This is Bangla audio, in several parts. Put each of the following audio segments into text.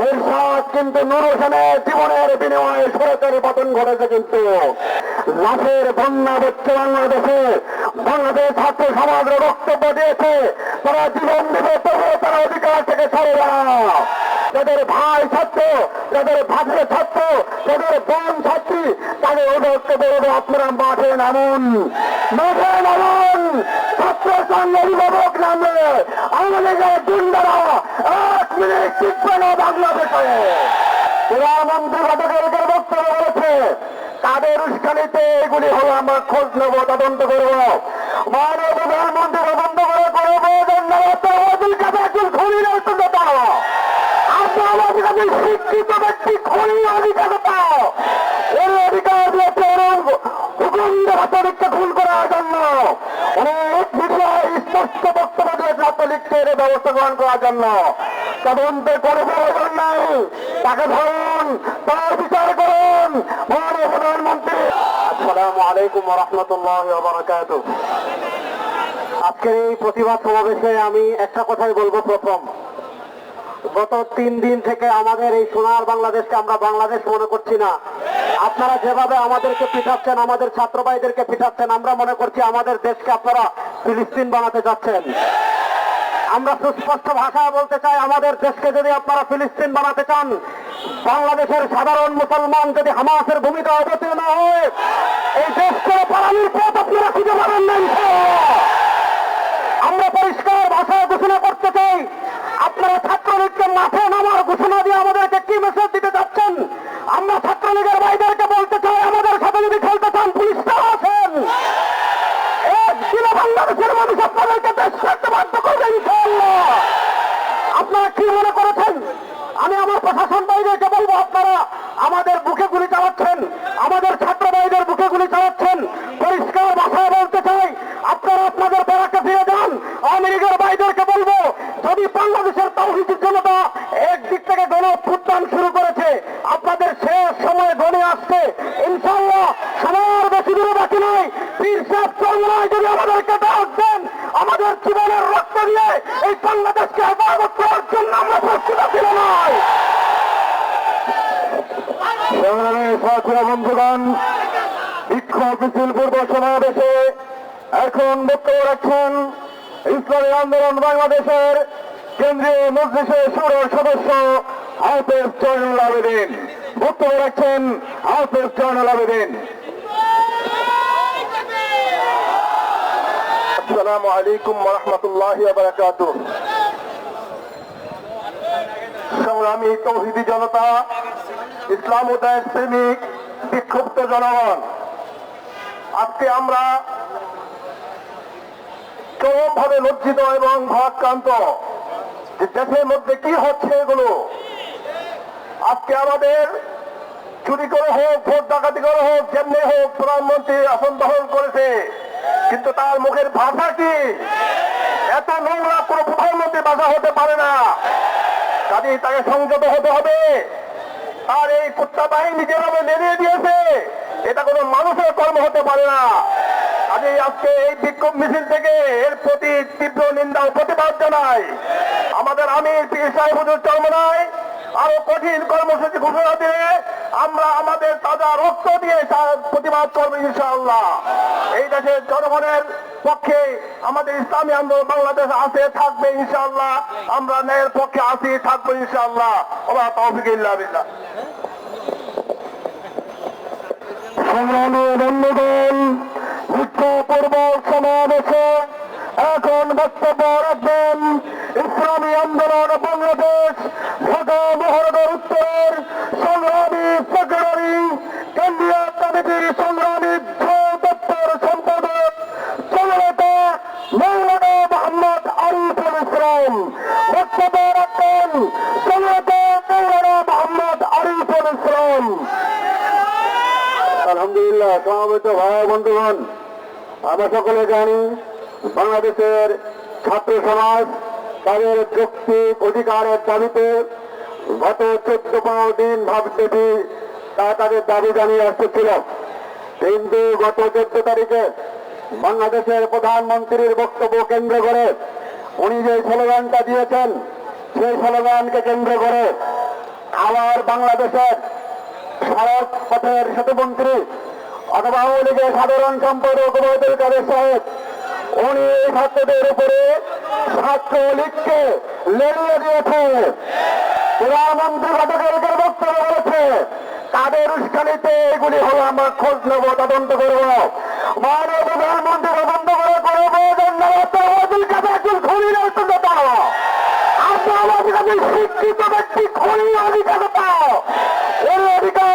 এরশাদ কিন্তু নুর হোসেনের জীবনের বিনিময়ে সরকারি পতন ঘটেছে কিন্তু। লাশের বন্যা হচ্ছে বাংলাদেশে। বাংলাদেশ ছাত্র সমাজের বক্তব্য দিয়েছে, তারা জীবন দেবে তবুও তারা অধিকার থেকে সরে না যাদের ভাই ছাত্র, যাদের ভাগ্যে ছাত্র, যাদের বোন ছাত্রী, তাদের ওদেরকে বলব আপনারা মাঠে নামুন। মাঠে নামুন। ছাত্র সঙ্গে অভিভাবক নামলে আমাদের গুন্ডারা এক মিনিট টিকবে না বাংলাদেশে প্রধানমন্ত্রী গতকালকের বক্তব্য বলেছে, তাদের উস্কানিতে এগুলি হলো আমরা খোঁজ নেব, তদন্ত করব। মাননীয় প্রধানমন্ত্রী তদন্ত করে করে প্রয়োজন নেই অবদুল কাদের একজন খুনি নৈতিকতা আপনার আমাদের কাছে শিক্ষিত ব্যক্তি, খুনি অধিকারতা এর অধিকার দিয়েছে হুকুম ছাত্রলীগকে খুন করার জন্য অনেক বিষয় স্পষ্ট বক্তব্য দিয়ে ছাত্রলীগকে ব্যবস্থা গ্রহণ করার জন্য তদন্তে প্রয়োজন নাই। তাকে ধরুন, তার বিচার করুন। মাননীয় প্রধানমন্ত্রী। আসসালামু আলাইকুম আজকের এই প্রতিবাদ সমাবেশে আমি একটা কথাই বলব প্রথম। গত তিন দিন থেকে আমাদের এই সোনার বাংলাদেশকে আমরা বাংলাদেশ মনে করছি না। আপনারা যেভাবে আমাদেরকে পিঠাচ্ছেন আমাদের ছাত্র ভাইদেরকে পিঠাচ্ছেন আমরা মনে করছি আমাদের দেশকে আপনারা ফিলিস্তিন বানাতে যাচ্ছেন আমরা সুস্পষ্ট ভাষায় বলতে চাই, আমাদের দেশকে যদি আপনারা ফিলিস্তিন বানাতে চান, বাংলাদেশের সাধারণ মুসলমান যদি হামাসের ভূমিকা অবতীর্ণ হয়, এই দেশ করে পালানোর পথ আপনারা খুঁজে পাবেন না আমরা পরিষ্কার ভাষায় ঘোষণা করতে চাই, আপনারা ছাত্রলীগকে মাঠে নামার ঘোষণা দিয়ে আমাদেরকে কি মেসেজ দিতে যাচ্ছেন আমরা ছাত্রলীগের ভাইদেরকে বলতে চাই আমাদের সাথে যদি খেলতে চান পুলিশটাও আছেন একদিনে বাংলাদেশের মানুষ আপনাদেরকে দেশ ছাড়তে বাধ্য করবে ইনশাআল্লাহ আপনারা কি মনে করেছেন আমি আমার প্রশাসন ভাইদেরকে বলব আপনারা আমাদের বুকে গুলি চালাচ্ছেন আমাদের ছাত্র ভাইদের বুকে গুলি চালাচ্ছেন পরিষ্কার ভাষায় বলতে চাই আপনারা আপনাদের বেড়াকে ফিরে যান আওয়ামী লীগের ভাইদেরকে বলব যদি বাংলাদেশের তাওহিদি জনতা একদিক থেকে গণ অভ্যুত্থান শুরু করেছে সময় গণে আসছে। ইনশাল্লাহ সময়ের বেশি দূরে বাকি নয় পীর সাহেব চন্দ্রায় যদি আমাদেরকে ডাক দেন, আমাদের জীবনের রক্ত দিয়ে এই বাংলাদেশকে হেফাজত করার জন্য আমরা প্রস্তুত ছিল নয় বন্ধুগণ, বিক্ষোভ মিছিল পূর্ব সমাবেশে এখন বক্তব্য রাখছেন ইসলামী আন্দোলন বাংলাদেশের কেন্দ্রীয় মজলিসের সুর সদস্য হাফেজ জয়নুল আবেদিন। বক্তব্য রাখছেন হাফেজ জয়নুল আবেদিন আসসালামু আলাইকুম সংগ্রামী তৌহিদি জনতা, ইসলাম দেশ বিক্ষুব্ধ জনগণ, আজকে আমরা চরমভাবে লজ্জিত এবং ভারাক্রান্ত যে দেশের মধ্যে কি হচ্ছে এগুলো, আজকে আমাদের চুরি করে হোক, ভোট ডাকাতি করে হোক, যেমনি হোক প্রধানমন্ত্রী আসন দখল করেছে। কিন্তু তার মুখের ভাষা কি? এত নোংরা কোনো প্রধানমন্ত্রী ভাষা হতে পারে না। কাজেই তাকে সংযত হতে হবে। আর এই কুত্তা বাহিনী যেভাবে নেড়িয়ে দিয়েছে, এটা কোনো মানুষের কর্ম হতে পারে না। কাজেই আজকে এই বিক্ষোভ মিছিল থেকে এর প্রতি তীব্র নিন্দা ও প্রতিবাদ জানাই। আমাদের আমির পীর সাহেব চরমনায় আরও কঠিন কর্মসূচি ঘোষণা দিয়ে আমরা আমাদের তাজা রক্ত দিয়ে প্রতিবাদ করব ইনশাআল্লাহ। এই দেশের জনগণের পক্ষে আমাদের ইসলামী আন্দোলন বাংলাদেশ আছে, থাকবে ইনশাআল্লাহ। আমরা ন্যায়ের পক্ষে আসি থাকব ইনশাআল্লাহ। তৌফিক সংগ্রামী বন্ধুগণ বিক্ষোভপূর্ব সমাবেশে এখন বক্তব্য রাখবেন ইসলামী আন্দোলন বাংলাদেশ ঢাকা মহানগর উত্তর সংগ্রামী সেক্রেটারি কেন্দ্রীয় কমিটির সংগ্রামী দপ্তর সম্পাদক জননেতা মৌলানা মোহাম্মদ আরিফুল ইসলাম বক্তব্য রাখবেন জননেতা মৌলানা মোহাম্মদ আরিফুল ইসলাম আলহামদুলিল্লাহ, সমাবেত ভাই বন্ধুগণ, আমরা সকলে জানি বাংলাদেশের ছাত্র সমাজ তাদের যৌক্তিক অধিকারের দাবিতে গত চোদ্দ পনেরো দিন ভাবদেবী তা তাদের দাবি জানিয়ে আসতেছিল। কিন্তু গত চোদ্দ তারিখে বাংলাদেশের প্রধানমন্ত্রীর বক্তব্য কেন্দ্র করে উনি যে স্লোগানটা দিয়েছেন, সেই স্লোগানকে কেন্দ্র করে আবার বাংলাদেশের সড়ক পথের সেতুমন্ত্রী অথবা আওয়ামী সাধারণ সম্পাদক ওবায়দুল কাদের সাহেব, উনি এই ছাত্রদের উপরে ছাত্রলীগকে লেলিয়ে দিয়েছে। প্রধানমন্ত্রী গতকালকে বক্তব্য বলেছে তাদের উস্কানিতে এগুলি হলো আমরা খোঁজ নেব, তদন্ত করব। মাননীয় প্রধানমন্ত্রী তদন্ত করে করে প্রয়োজন নেই আব্দুল কাদের একজন খুনির অন্তর্গত। আমাদের শিক্ষিত ব্যক্তি খনি অধিকারতা এর অধিকার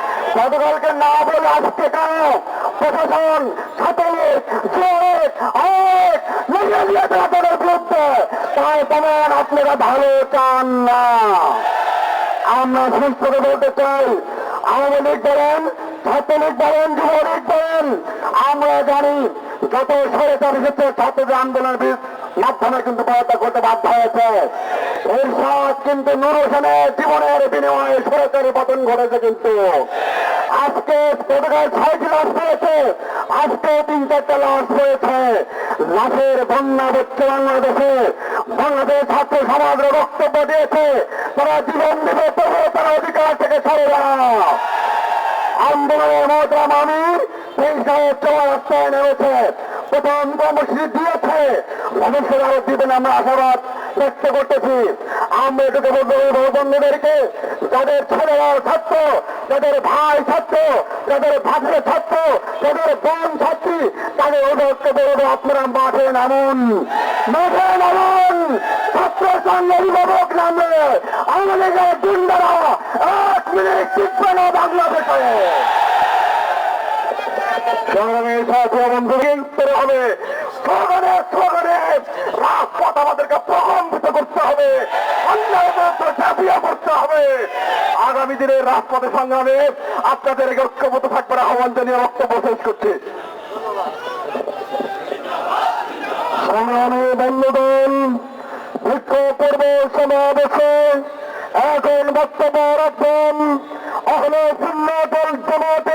গতকালকে না বলে আজকে কেন প্রশাসন আপনারা ভালো চান না। আমরা সুস্থ করে বলতে চাই, আওয়ামী লীগ বলেন ছাত্রলীগ বলেন যুবলীগ বলেন, আমরা জানি যত সরকার এসেছে ছাত্রদের আন্দোলনের বিরুদ্ধে মাধ্যমে কিন্তু পদত্যাগ করতে বাধ্য হয়েছে। এর সাথ কিন্তু নুর হোসেনের জীবনের বিনিময়ে সরকারি পতন ঘটেছে কিন্তু। আজকে গতকাল ছয়টি লাশ পেয়েছে আজকে তিন চারটা লাশ পেয়েছে লাশের বন্যা হচ্ছে বাংলাদেশে। বাংলাদেশ ছাত্র সমাজের বক্তব্য দিয়েছে, তারা জীবন দেবে তবুও তারা অধিকার থেকে সরে না আন্দোলনের মহতরাম আমি সেই সাহেব চলা রাস্তায় নেমেছে। প্রথম কর্মসূচি দিয়েছে আরও আমরা আশাবাদ ব্যক্ত করতেছি। আমরা বন্ধুদেরকে যাদের ছাত্র, যাদের ভাই ছাত্র, যাদের ভাগ্নে ছাত্র, যাদের বোন ছাত্রী, তাদের অভিভাবককে বলব আপনারা মাঠে নামুন। মাঠে নামুন। ছাত্র সঙ্গে অভিভাবক নামলে আমাদের দুন্দারা এক মিনিট টিকবে না বাংলাদেশে। সংগ্রামী ছাত্র বন্ধুকে উত্তরে হবে। রাজপথ আমাদেরকে প্রকম্পিত করতে হবে। আগামী দিনের রাজপথে সংগ্রামে আপনাদেরকে ঐক্যবদ্ধ থাকবার আহ্বান জানিয়ে বক্তব্য শেষ করছি। সংগ্রামী বন্ধুগণ বিক্ষোভ পূর্ব সমাবেশে এখন বক্তব্য রাখবেন অহলে সুন্নাতুল জামাতে